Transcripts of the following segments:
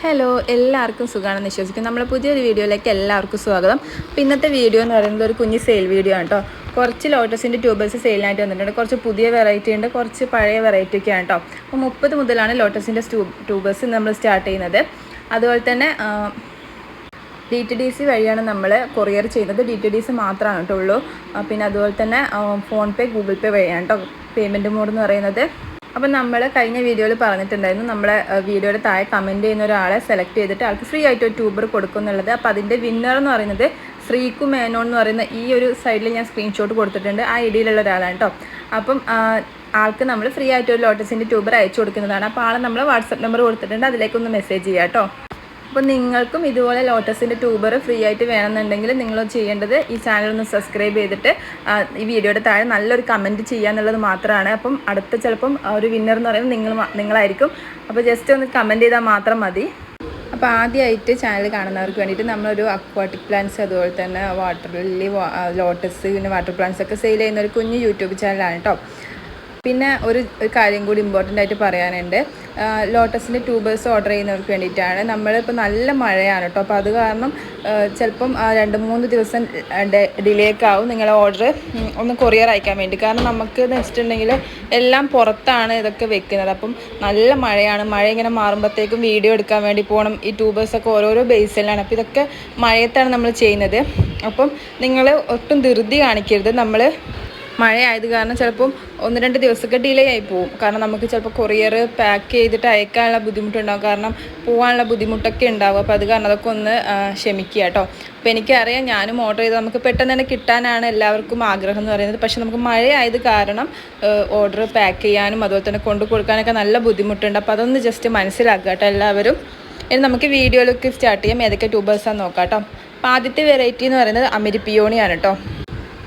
Hello എല്ലാവർക്കും സുഖമാണെന്ന് വിശ്വസിക്കുന്നു. നമ്മളെ പുതിയൊരു വീഡിയോയിലേക്ക് എല്ലാവർക്കും സ്വാഗതം. അപ്പോൾ ഇന്നത്തെ വീഡിയോ എന്ന് പറയുന്നത് ഒരു കുഞ്ഞ് സെയിൽ വീഡിയോ ആണ് കേട്ടോ കുറച്ച് ലോട്ടസിന്റെ ട്യൂബേഴ്സ് സെയിലായിട്ട് വന്നിട്ടുണ്ട്. കുറച്ച് പുതിയ വെറൈറ്റി ഉണ്ട് കുറച്ച് പഴയ വെറൈറ്റി ഒക്കെ ആണ് കേട്ടോ അപ്പോൾ മുപ്പത് മുതലാണ് ലോട്ടസിന്റെ ട്യൂബേഴ്സ് നമ്മൾ സ്റ്റാർട്ട് ചെയ്യുന്നത്. അതുപോലെ തന്നെ ഡി ടി ഡി സി വഴിയാണ് നമ്മൾ കൊറിയർ ചെയ്യുന്നത്. ഡി ടി ഡി സി മാത്രമാണ് കേട്ടോ ഉള്ളൂ. പിന്നെ അതുപോലെ തന്നെ ഫോൺ പേ ഗൂഗിൾ പേ വഴിയാണ് കേട്ടോ പേയ്മെന്റ് മോഡ് എന്ന് പറയുന്നത്. അപ്പം നമ്മൾ കഴിഞ്ഞ വീഡിയോയിൽ പറഞ്ഞിട്ടുണ്ടായിരുന്നു നമ്മളെ വീഡിയോയുടെ താഴെ കമന്റ് ചെയ്യുന്ന ഒരാളെ സെലക്ട് ചെയ്തിട്ട് ആൾക്ക് ഫ്രീ ആയിട്ട് ഒരു ട്യൂബർ കൊടുക്കും എന്നുള്ളത്. അപ്പോൾ അതിന്റെ വിന്നർ എന്ന് പറയുന്നത് ശ്രീകു മേനോൻ എന്ന് പറയുന്ന ഈ ഒരു സൈഡിൽ ഞാൻ സ്ക്രീൻഷോട്ട് കൊടുത്തിട്ടുണ്ട്. ആ ഐഡിയിലുള്ള ഒരാളാണ് കേട്ടോ. അപ്പം ആൾക്ക് നമ്മൾ ഫ്രീ ആയിട്ട് ഒരു ലോട്ടസിന്റെ ട്യൂബർ അയച്ചു കൊടുക്കുന്നതാണ്. അപ്പോൾ ആളെ നമ്മൾ വാട്സപ്പ് നമ്പർ കൊടുത്തിട്ടുണ്ട്. അതിലേക്കൊന്ന് മെസ്സേജ് ചെയ്യാം കേട്ടോ. അപ്പോൾ നിങ്ങൾക്കും ഇതുപോലെ ലോട്ടസിന്റെ ട്യൂബർ ഫ്രീ ആയിട്ട് വേണമെന്നുണ്ടെങ്കിൽ നിങ്ങൾ ചെയ്യേണ്ടത് ഈ ചാനൽ ഒന്ന് സബ്സ്ക്രൈബ് ചെയ്തിട്ട് ഈ വീഡിയോയുടെ താഴെ നല്ലൊരു കമന്റ് ചെയ്യുക എന്നുള്ളത് മാത്രമാണ്. അപ്പം അടുത്ത ചിലപ്പം ഒരു വിന്നർ എന്ന് പറയുന്നത് നിങ്ങൾ നിങ്ങളായിരിക്കും. അപ്പോൾ ജസ്റ്റ് ഒന്ന് കമന്റ് ചെയ്താൽ മാത്രം മതി. അപ്പോൾ ആദ്യമായിട്ട് ചാനൽ കാണുന്നവർക്ക് വേണ്ടിയിട്ട് നമ്മളൊരു അക്വാട്ടിക് പ്ലാന്റ്സ് അതുപോലെ തന്നെ വാട്ടർ ലില്ലി ലോട്ടസ് പിന്നെ വാട്ടർ പ്ലാന്റ്സ് ഒക്കെ സെയിൽ ചെയ്യുന്ന ഒരു കുഞ്ഞ് യൂട്യൂബ് ചാനലാണ് കേട്ടോ പിന്നെ ഒരു കാര്യം കൂടി ഇമ്പോർട്ടന്റ് ആയിട്ട് പറയാനുണ്ട്. ലോട്ടസിന്റെ ട്യൂബേഴ്സ് ഓർഡർ ചെയ്യുന്നവർക്ക് വേണ്ടിയിട്ടാണ്. നമ്മളിപ്പോൾ നല്ല മഴയാണ് കേട്ടോ അപ്പോൾ അത് കാരണം ചിലപ്പം രണ്ട് മൂന്ന് ദിവസം ഡിലേക്ക് ആവും നിങ്ങളുടെ ഓർഡർ ഒന്ന് കൊറിയർ അയക്കാൻ വേണ്ടി. കാരണം നമുക്ക് എന്ന് വെച്ചിട്ടുണ്ടെങ്കിൽ എല്ലാം പുറത്താണ് ഇതൊക്കെ വെക്കുന്നത്. അപ്പം നല്ല മഴയാണ്. മഴ ഇങ്ങനെ മാറുമ്പോഴത്തേക്കും വീഡിയോ എടുക്കാൻ വേണ്ടി പോകണം ഈ ട്യൂബേഴ്സൊക്കെ ഓരോരോ ബേസിലാണ് അപ്പോൾ ഇതൊക്കെ മഴയത്താണ് നമ്മൾ ചെയ്യുന്നത്. അപ്പം നിങ്ങൾ ഒട്ടും ധൃതി കാണിക്കരുത്. നമ്മൾ മഴയായത് കാരണം ചിലപ്പം ഒന്ന് രണ്ട് ദിവസമൊക്കെ ഡിലേ ആയി പോകും കാരണം നമുക്ക് ചിലപ്പോൾ കൊറിയർ പാക്ക് ചെയ്തിട്ട് അയക്കാനുള്ള ബുദ്ധിമുട്ടുണ്ടാകും കാരണം പോകാനുള്ള ബുദ്ധിമുട്ടൊക്കെ ഉണ്ടാവും. അപ്പോൾ അത് കാരണം അതൊക്കെ ഒന്ന് ക്ഷമിക്കുക കേട്ടോ. അപ്പോൾ എനിക്കറിയാം ഞാനും ഓർഡർ ചെയ്ത് നമുക്ക് പെട്ടെന്ന് തന്നെ കിട്ടാനാണ് എല്ലാവർക്കും ആഗ്രഹം എന്ന് പറയുന്നത്. പക്ഷേ നമുക്ക് മഴയായത് കാരണം ഓർഡർ പാക്ക് ചെയ്യാനും അതുപോലെ തന്നെ കൊണ്ടു കൊടുക്കാനൊക്കെ നല്ല ബുദ്ധിമുട്ടുണ്ട്. അപ്പോൾ അതൊന്ന് ജസ്റ്റ് മനസ്സിലാക്കുക കേട്ടോ എല്ലാവരും. ഇനി നമുക്ക് വീഡിയോയിലേക്ക് സ്റ്റാർട്ട് ചെയ്യാം. ഏതൊക്കെ ട്യൂബേഴ്സാന്ന് നോക്കാം കേട്ടോ. അപ്പോൾ ആദ്യത്തെ വെറൈറ്റി എന്ന് പറയുന്നത് അമിരിപ്പിയോണിയാണ് കേട്ടോ.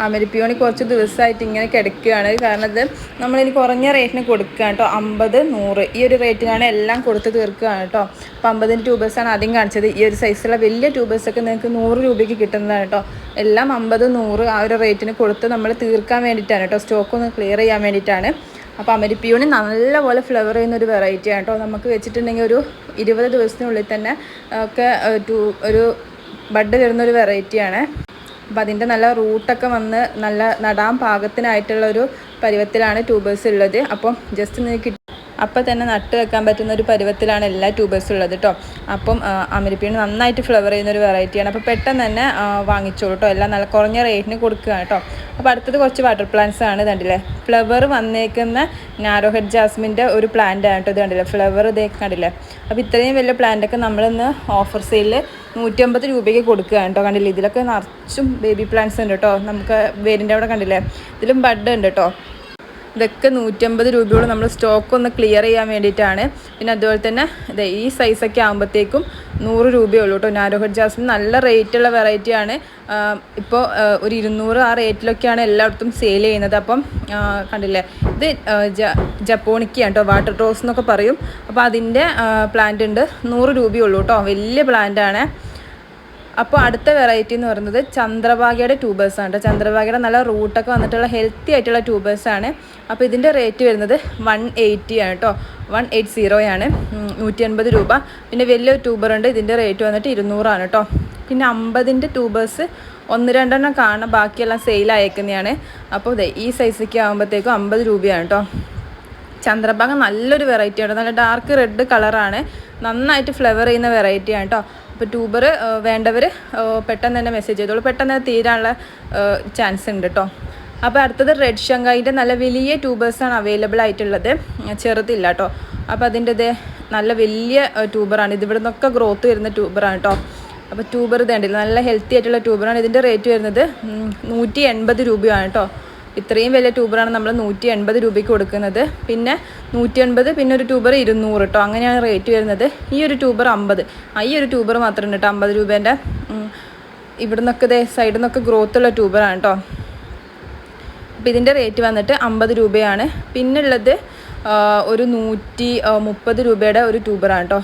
അമരിപ്പിയോണി കുറച്ച് ദിവസമായിട്ട് ഇങ്ങനെ കിടക്കുകയാണ്. കാരണം ഇത് നമ്മളിനി കുറഞ്ഞ റേറ്റിന് കൊടുക്കുക കേട്ടോ. അമ്പത് നൂറ് ഈ ഒരു റേറ്റിനാണ് എല്ലാം കൊടുത്ത് തീർക്കുകയാണ് കേട്ടോ. അപ്പോൾ അമ്പതിന്റെ ട്യൂബേഴ്സാണ് ആദ്യം കാണിച്ചത്. ഈ ഒരു സൈസുള്ള വലിയ ട്യൂബേഴ്സൊക്കെ നിങ്ങൾക്ക് നൂറ് രൂപയ്ക്ക് കിട്ടുന്നതാണ് കേട്ടോ. എല്ലാം അമ്പത് നൂറ് ആ ഒരു റേറ്റിന് കൊടുത്ത് നമ്മൾ തീർക്കാൻ വേണ്ടിയിട്ടാണ് കേട്ടോ. സ്റ്റോക്ക് ഒന്ന് ക്ലിയർ ചെയ്യാൻ വേണ്ടിയിട്ടാണ്. അപ്പോൾ അമരിപ്പിയോണി നല്ലപോലെ ഫ്ലവർ ചെയ്യുന്ന ഒരു വെറൈറ്റി ആണ് കേട്ടോ. നമുക്ക് വെച്ചിട്ടുണ്ടെങ്കിൽ ഒരു ഇരുപത് ദിവസത്തിനുള്ളിൽ തന്നെ ഒക്കെ ഒരു ബഡ് തരുന്ന ഒരു വെറൈറ്റിയാണ് അപ്പോൾ അതിന്റെ നല്ല റൂട്ടൊക്കെ വന്ന് നല്ല നടാൻ പാകത്തിനായിട്ടുള്ള ഒരു പരുവത്തിലാണ് ട്യൂബേഴ്സ് ഉള്ളത്. അപ്പം ജസ്റ്റ് നിങ്ങൾക്ക് അപ്പം തന്നെ നട്ട് വെക്കാൻ പറ്റുന്ന ഒരു പരുവത്തിലാണ് എല്ലാ ട്യൂബേഴ്സും ഉള്ളത് കേട്ടോ അപ്പം അമരിപ്പീണ് നന്നായിട്ട് ഫ്ലവർ ചെയ്യുന്ന ഒരു വെറൈറ്റിയാണ് അപ്പോൾ പെട്ടെന്ന് തന്നെ വാങ്ങിച്ചോളൂ കേട്ടോ എല്ലാം നല്ല കുറഞ്ഞ റേറ്റിന് കൊടുക്കുക കേട്ടോ അപ്പോൾ അടുത്തത് കുറച്ച് വാട്ടർ പ്ലാന്റ്സ് ആണ് കണ്ടില്ലേ? ഫ്ലവർ വന്നേക്കുന്ന നാരോ ഹെഡ് ജാസ്മിന്റെ ഒരു പ്ലാന്റ് ആണ് കേട്ടോ ഇത് കണ്ടില്ലേ? ഫ്ലവർ ഇതേ കണ്ടില്ലേ? അപ്പോൾ ഇത്രയും വലിയ പ്ലാന്റൊക്കെ നമ്മളിന്ന് ഓഫർ സെയിലിൽ നൂറ്റമ്പത് രൂപയ്ക്ക് കൊടുക്കുക കേട്ടോ. കണ്ടില്ലേ? ഇതിലൊക്കെ നിറച്ചും ബേബി പ്ലാന്റ്സ് ഉണ്ട് കേട്ടോ. നമുക്ക് വേരിന്റെ അവിടെ കണ്ടില്ലേ? ഇതിലും ബഡ് ഉണ്ട് കേട്ടോ. ഇതൊക്കെ നൂറ്റമ്പത് രൂപയോളം നമ്മൾ സ്റ്റോക്ക് ഒന്ന് ക്ലിയർ ചെയ്യാൻ വേണ്ടിയിട്ടാണ്. പിന്നെ അതുപോലെ തന്നെ ഇതേ ഈ സൈസൊക്കെ ആകുമ്പോഴത്തേക്കും നൂറ് രൂപയേ ഉള്ളൂ കേട്ടോ. നാരോഹഡ് ജാസ്മിൻ നല്ല റേറ്റുള്ള വെറൈറ്റിയാണ് ഇപ്പോൾ ഒരു ഇരുന്നൂറ് ആ റേറ്റിലൊക്കെയാണ് എല്ലായിടത്തും സെയിൽ ചെയ്യുന്നത്. അപ്പം കണ്ടില്ലേ? ഇത് ജ ജപ്പോണിക്കാണ് കേട്ടോ. വാട്ടർ റോസ് എന്നൊക്കെ പറയും. അപ്പോൾ അതിന്റെ പ്ലാന്റ് ഉണ്ട്. നൂറ് രൂപയേ ഉള്ളൂ കേട്ടോ. വലിയ പ്ലാന്റാണ് അപ്പോൾ അടുത്ത വെറൈറ്റി എന്ന് പറയുന്നത് ചന്ദ്രഭാഗയുടെ ട്യൂബേഴ്സ് ആണ് കേട്ടോ ചന്ദ്രഭാഗയുടെ നല്ല റൂട്ടൊക്കെ വന്നിട്ടുള്ള ഹെൽത്തി ആയിട്ടുള്ള ട്യൂബേഴ്സ് ആണ്. അപ്പോൾ ഇതിന്റെ റേറ്റ് വരുന്നത് വൺ എയ്റ്റി ആണ് കേട്ടോ വൺ എയ്റ്റ് സീറോയാണ് നൂറ്റി അൻപത് രൂപ. പിന്നെ വലിയ ട്യൂബർ ഉണ്ട്. ഇതിന്റെ റേറ്റ് വന്നിട്ട് ഇരുന്നൂറാണ് കേട്ടോ പിന്നെ അമ്പതിന്റെ ട്യൂബേഴ്സ് ഒന്ന് രണ്ടെണ്ണം കാണാം ബാക്കിയെല്ലാം സെയിൽ അയക്കുന്നതാണ് അപ്പോൾ ദേ ഈ സൈസൊക്കെ ആകുമ്പോഴത്തേക്കും അമ്പത് രൂപയാണ് കേട്ടോ ചന്ദ്രഭാഗം നല്ലൊരു വെറൈറ്റിയാണ് നല്ല ഡാർക്ക് റെഡ് കളറാണ് നന്നായിട്ട് ഫ്ലവർ ചെയ്യുന്ന വെറൈറ്റിയാണ് കേട്ടോ അപ്പോൾ ട്യൂബർ വേണ്ടവർ പെട്ടെന്ന് തന്നെ മെസ്സേജ് ചെയ്തോളൂ. പെട്ടെന്ന് തീരാനുള്ള ചാൻസ് ഉണ്ട് കേട്ടോ അപ്പോൾ അടുത്തത് റെഡ് ഷങ്കായിന്റെ നല്ല വലിയ ട്യൂബേഴ്സാണ് അവൈലബിൾ ആയിട്ടുള്ളത്. ചെറുതില്ല കേട്ടോ അപ്പോൾ അതിന്റെ ഇത് നല്ല വലിയ ട്യൂബറാണ് ഇതിവിടെ നിന്നൊക്കെ ഗ്രോത്ത് വരുന്ന ട്യൂബറാണ് കേട്ടോ അപ്പോൾ ട്യൂബർ ഇതേണ്ടില്ല നല്ല ഹെൽത്തി ആയിട്ടുള്ള ട്യൂബറാണ് ഇതിന്റെ റേറ്റ് വരുന്നത് നൂറ്റി എൺപത് രൂപയാണ് കേട്ടോ ഇത്രയും വലിയ ട്യൂബറാണ് നമ്മൾ നൂറ്റി എൺപത് രൂപയ്ക്ക് കൊടുക്കുന്നത്. പിന്നെ നൂറ്റി എൺപത് പിന്നെ ഒരു ട്യൂബർ ഇരുന്നൂറ് കേട്ടോ അങ്ങനെയാണ് റേറ്റ് വരുന്നത്. ഈ ഒരു ട്യൂബർ അമ്പത്. ഈ ഒരു ട്യൂബർ മാത്രം കേട്ടോ അമ്പത് രൂപേന്റെ ഇവിടെ നിന്നൊക്കെ ഇതേ സൈഡിൽ നിന്നൊക്കെ ഗ്രോത്ത് ഉള്ള ട്യൂബറാണ് കേട്ടോ അപ്പോൾ ഇതിന്റെ റേറ്റ് വന്നിട്ട് അമ്പത് രൂപയാണ്. പിന്നുള്ളത് ഒരു നൂറ്റി മുപ്പത് രൂപയുടെ ഒരു ട്യൂബറാണ് കേട്ടോ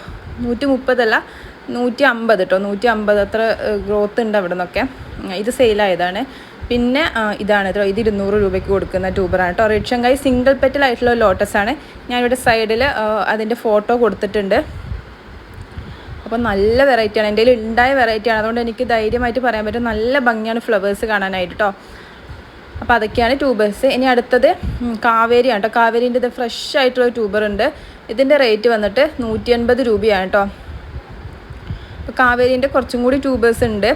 നൂറ്റി മുപ്പതല്ല നൂറ്റി അമ്പത് കേട്ടോ നൂറ്റി അമ്പത് അത്ര ഗ്രോത്ത് ഉണ്ട് അവിടെ നിന്നൊക്കെ ഇത് സെയിലായതാണ്. പിന്നെ ഇതാണ് കേട്ടോ ഇത് ഇരുന്നൂറ് രൂപയ്ക്ക് കൊടുക്കുന്ന ട്യൂബറാണ് കേട്ടോ റെഡ് സിംഗിൾ പെറ്റലായിട്ടുള്ള ലോട്ടസ് ആണ്. ഞാനിവിടെ സൈഡിൽ അതിന്റെ ഫോട്ടോ കൊടുത്തിട്ടുണ്ട്. അപ്പോൾ നല്ല വെറൈറ്റിയാണ് എന്റെ കയ്യിൽ ഉണ്ടായ വെറൈറ്റിയാണ് അതുകൊണ്ട് എനിക്ക് ധൈര്യമായിട്ട് പറയാൻ പറ്റും. നല്ല ഭംഗിയാണ് ഫ്ലവേഴ്സ് കാണാനായിട്ട് കേട്ടോ അപ്പോൾ അതൊക്കെയാണ് ട്യൂബേഴ്സ്. ഇനി അടുത്തത് കാവേരിയാണ് കേട്ടോ കാവേരീന്റെ ഇത് ഫ്രഷ് ആയിട്ടുള്ള ട്യൂബർ ഉണ്ട്. ഇതിന്റെ റേറ്റ് വന്നിട്ട് നൂറ്റി എൺപത് രൂപയാണ് കേട്ടോ അപ്പോൾ കാവേരിന്റെ കുറച്ചും കൂടി ട്യൂബേഴ്സ് ഉണ്ട്.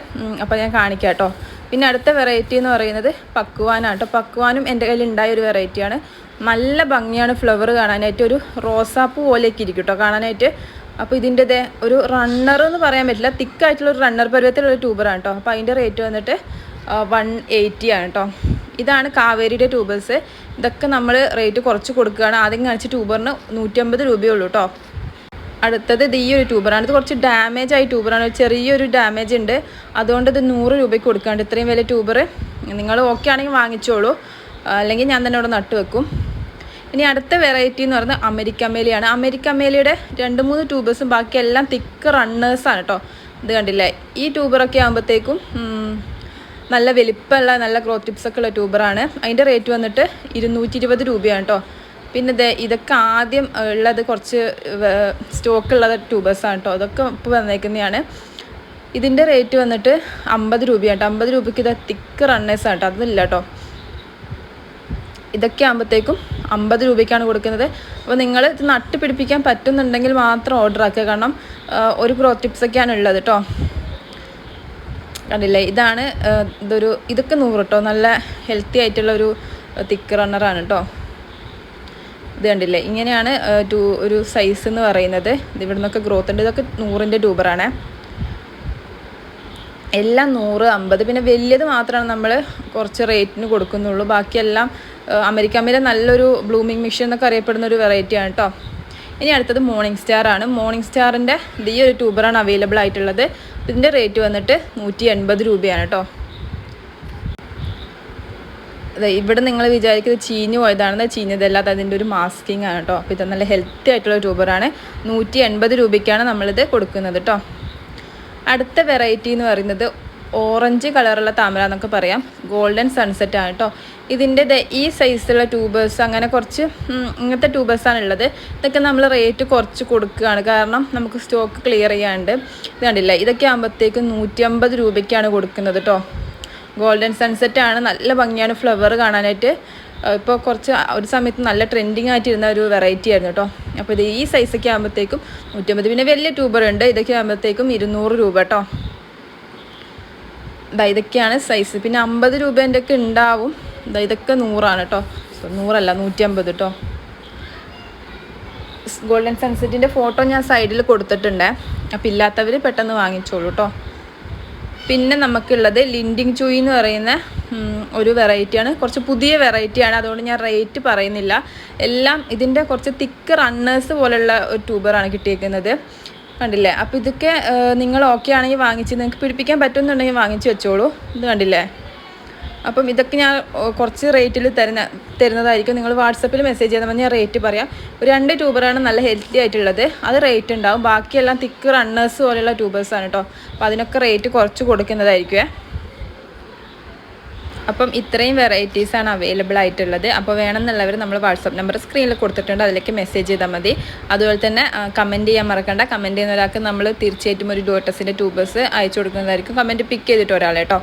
അപ്പോൾ ഞാൻ കാണിക്കാം കേട്ടോ പിന്നെ അടുത്ത വെറൈറ്റി എന്ന് പറയുന്നത് പക്കുവാനാണ് കേട്ടോ പക്കുവാനും എന്റെ കയ്യിൽ ഉണ്ടായ ഒരു വെറൈറ്റിയാണ് നല്ല ഭംഗിയാണ് ഫ്ലവർ കാണാനായിട്ട്. ഒരു റോസാപ്പൂ പോലെയൊക്കെ ഇരിക്കും കേട്ടോ കാണാനായിട്ട്. അപ്പോൾ ഇതിന്റെ ഒരു റണ്ണർ എന്ന് പറയാൻ പറ്റില്ല. തിക്കായിട്ടുള്ള ഒരു റണ്ണർ പരുവത്തിലുള്ള ട്യൂബറാണ് കേട്ടോ അപ്പോൾ അതിന്റെ റേറ്റ് വന്നിട്ട് വൺ എയ്റ്റി ആണ് കേട്ടോ ഇതാണ് കാവേരിയുടെ ട്യൂബേഴ്സ് ഇതൊക്കെ നമ്മൾ റേറ്റ് കുറച്ച് കൊടുക്കുകയാണ്. ആദ്യം കാണിച്ച ട്യൂബറിന് നൂറ്റമ്പത് രൂപയേ ഉള്ളൂ കേട്ടോ അടുത്തത് ഇത് ഈ ഒരു ട്യൂബറാണ്. ഇത് കുറച്ച് ഡാമേജ് ആയി ട്യൂബറാണ്. ചെറിയൊരു ഡാമേജ് ഉണ്ട്. അതുകൊണ്ട് ഇത് നൂറ് രൂപയ്ക്ക് കൊടുക്കാണ്ട്. ഇത്രയും വലിയ ട്യൂബർ നിങ്ങൾ ഓക്കെ ആണെങ്കിൽ വാങ്ങിച്ചോളൂ. അല്ലെങ്കിൽ ഞാൻ തന്നെ ഇവിടെ നട്ട് വെക്കും. ഇനി അടുത്ത വെറൈറ്റി എന്ന് പറയുന്നത് അമേരിക്ക മേലിയുടെ രണ്ട് മൂന്ന് ട്യൂബേഴ്സും ബാക്കി എല്ലാം തിക്ക് റണ്ണേഴ്സാണ് കേട്ടോ ഇത് കണ്ടില്ലേ? ഈ ട്യൂബറൊക്കെ ആകുമ്പോഴത്തേക്കും നല്ല വലിപ്പമുള്ള നല്ല ഒക്കെ ഉള്ള ട്യൂബറാണ് അതിന്റെ റേറ്റ് വന്നിട്ട് ഇരുന്നൂറ്റി ഇരുപത് രൂപയാണ് കേട്ടോ പിന്നെ ദേ ഇതൊക്കെ ആദ്യം ഉള്ളത് കുറച്ച് സ്റ്റോക്ക് ഉള്ളത് ആണ് കേട്ടോ അതൊക്കെ ഇപ്പോൾ വന്നേക്കുന്നതാണ് ഇതിന്റെ റേറ്റ് വന്നിട്ട് അമ്പത് രൂപയാണ് കേട്ടോ അമ്പത് രൂപയ്ക്ക് ഇത് തിക്ക് റണ്ണേഴ്സ് ആണ് കേട്ടോ അതില്ല കേട്ടോ ഇതൊക്കെ ആകുമ്പോഴത്തേക്കും അമ്പത് രൂപയ്ക്കാണ് കൊടുക്കുന്നത്. അപ്പോൾ നിങ്ങൾ ഇത് നട്ട് പിടിപ്പിക്കാൻ പറ്റുന്നുണ്ടെങ്കിൽ മാത്രം ഓർഡർ ആക്കുക. കാരണം ഒരു പ്രോ ടിപ്സൊക്കെയാണ് ഉള്ളത് കേട്ടോ കണ്ടില്ലേ? ഇതാണ് ഇതൊരു ഇതൊക്കെ നൂറ് കേട്ടോ നല്ല ഹെൽത്തി ആയിട്ടുള്ള ഒരു തിക്ക് റണ്ണറാണ് കേട്ടോ ഇത് കണ്ടില്ലേ? ഇങ്ങനെയാണ് ടൂ ഒരു സൈസ് എന്ന് പറയുന്നത്. ഇവിടെ നിന്നൊക്കെ ഗ്രോത്ത് ഉണ്ട്. ഇതൊക്കെ നൂറിന്റെ ട്യൂബറാണ് എല്ലാം നൂറ് അമ്പത്. പിന്നെ വലിയത് മാത്രമാണ് നമ്മൾ കുറച്ച് റേറ്റിന് കൊടുക്കുന്നുള്ളൂ. ബാക്കിയെല്ലാം അമേരിക്കമ്മയിലെ നല്ലൊരു ബ്ലൂമിങ് മിഷൻ എന്നൊക്കെ അറിയപ്പെടുന്ന ഒരു വെറൈറ്റിയാണ് കേട്ടോ ഇനി അടുത്തത് മോർണിംഗ് സ്റ്റാർ ആണ്. മോർണിംഗ് സ്റ്റാറിന്റെ ഈ ഒരു ട്യൂബറാണ് അവൈലബിൾ ആയിട്ടുള്ളത്. ഇതിന്റെ റേറ്റ് വന്നിട്ട് നൂറ്റി എൺപത് രൂപയാണ് കേട്ടോ ഇവിടെ നിങ്ങൾ വിചാരിക്കുന്നത് ചീഞ്ഞു പോയതാണെന്ന് ചീഞ്ഞതല്ലാതെ അതിന്റെ ഒരു മാസ്കിങ് ആണ് കേട്ടോ അപ്പോൾ ഇത് നല്ല ഹെൽത്തി ആയിട്ടുള്ള ട്യൂബറാണ് നൂറ്റി എൺപത് രൂപയ്ക്കാണ് നമ്മളിത് കൊടുക്കുന്നത് കേട്ടോ അടുത്ത വെറൈറ്റി എന്ന് പറയുന്നത് ഓറഞ്ച് കളറുള്ള താമര എന്നൊക്കെ പറയാം. ഗോൾഡൻ സൺസെറ്റ് ആണ് കേട്ടോ ഇതിന്റെ ഈ സൈസുള്ള ട്യൂബേഴ്സ് അങ്ങനെ കുറച്ച് ഇങ്ങനത്തെ ട്യൂബേഴ്സാണ് ഉള്ളത്. ഇതൊക്കെ നമ്മൾ റേറ്റ് കുറച്ച് കൊടുക്കുകയാണ്. കാരണം നമുക്ക് സ്റ്റോക്ക് ക്ലിയർ ചെയ്യാണ്ട്. ഇത് കണ്ടില്ല? ഇതൊക്കെ ആകുമ്പോഴത്തേക്കും നൂറ്റി അമ്പത് രൂപയ്ക്കാണ് കൊടുക്കുന്നത് കേട്ടോ ഗോൾഡൻ സൺസെറ്റ് ആണ് നല്ല ഭംഗിയാണ് ഫ്ലവർ കാണാനായിട്ട്. ഇപ്പോൾ കുറച്ച് ഒരു സമയത്ത് നല്ല ട്രെൻഡിങ് ആയിട്ടിരുന്ന ഒരു വെറൈറ്റി ആയിരുന്നു കേട്ടോ അപ്പോൾ ഇത് ഈ സൈസൊക്കെ ആകുമ്പോഴത്തേക്കും നൂറ്റമ്പത് പിന്നെ വലിയ ട്യൂബർ ഉണ്ട്. ഇതൊക്കെ ആകുമ്പോഴത്തേക്കും ഇരുന്നൂറ് രൂപ കേട്ടോ ഇതാ ഇതൊക്കെയാണ് സൈസ് പിന്നെ അമ്പത് രൂപേന്റെ ഒക്കെ ഉണ്ടാവും ഇതാ ഇതൊക്കെ നൂറാണ് കേട്ടോ നൂറല്ല നൂറ്റി അമ്പത് കേട്ടോ ഗോൾഡൻ സൺസെറ്റിന്റെ ഫോട്ടോ ഞാൻ സൈഡിൽ കൊടുത്തിട്ടുണ്ട്. അപ്പോൾ ഇല്ലാത്തവർ പെട്ടെന്ന് വാങ്ങിച്ചോളൂ കേട്ടോ പിന്നെ നമുക്കുള്ളത് ലിൻഡിങ് ചൂയി എന്ന് പറയുന്ന ഒരു വെറൈറ്റിയാണ്. കുറച്ച് പുതിയ വെറൈറ്റിയാണ്. അതുകൊണ്ട് ഞാൻ റേറ്റ് പറയുന്നില്ല. എല്ലാം ഇതിന്റെ കുറച്ച് തിക്ക് റണ്ണേഴ്സ് പോലുള്ള ഒരു ട്യൂബറാണ് കിട്ടിയേക്കുന്നത്. കണ്ടില്ലേ? അപ്പോൾ ഇതൊക്കെ നിങ്ങൾ ഓക്കെ ആണെങ്കിൽ വാങ്ങിച്ച് നിങ്ങൾക്ക് പിടിപ്പിക്കാൻ പറ്റുന്നുണ്ടെങ്കിൽ വാങ്ങിച്ച് വെച്ചോളൂ. ഇത് കണ്ടില്ലേ? അപ്പം ഇതൊക്കെ ഞാൻ കുറച്ച് റേറ്റിൽ തരുന്ന തരുന്നതായിരിക്കും. നിങ്ങൾ വാട്സപ്പിൽ മെസ്സേജ് ചെയ്താൽ ഞാൻ റേറ്റ് പറയാം. ഒരു രണ്ട് ട്യൂബറാണ് നല്ല ഹെൽത്തി ആയിട്ടുള്ളത്. അത് റേറ്റ് ഉണ്ടാവും. ബാക്കിയെല്ലാം തിക്ക് റണ്ണേഴ്സ് പോലെയുള്ള ട്യൂബേഴ്സാണ് കേട്ടോ അപ്പോൾ അതിനൊക്കെ റേറ്റ് കുറച്ച് കൊടുക്കുന്നതായിരിക്കും അപ്പം ഇത്രയും വെറൈറ്റീസാണ് അവൈലബിൾ ആയിട്ടുള്ളത്. അപ്പോൾ വേണമെന്നുള്ളവർ നമ്മൾ വാട്സപ്പ് നമ്പർ സ്ക്രീനിൽ കൊടുത്തിട്ടുണ്ട്. അതിലേക്ക് മെസ്സേജ് ചെയ്താൽ മതി. അതുപോലെ തന്നെ കമന്റ് ചെയ്യാൻ മറക്കണ്ട. കമന്റ് ചെയ്യുന്ന ഒരാൾക്ക് നമ്മൾ തീർച്ചയായിട്ടും ഒരു ഡോട്ടസിന്റെ ട്യൂബേഴ്സ് അയച്ചു കൊടുക്കുന്നതായിരിക്കും. കമന്റ് പിക്ക് ചെയ്തിട്ട് ഒരാളെ കേട്ടോ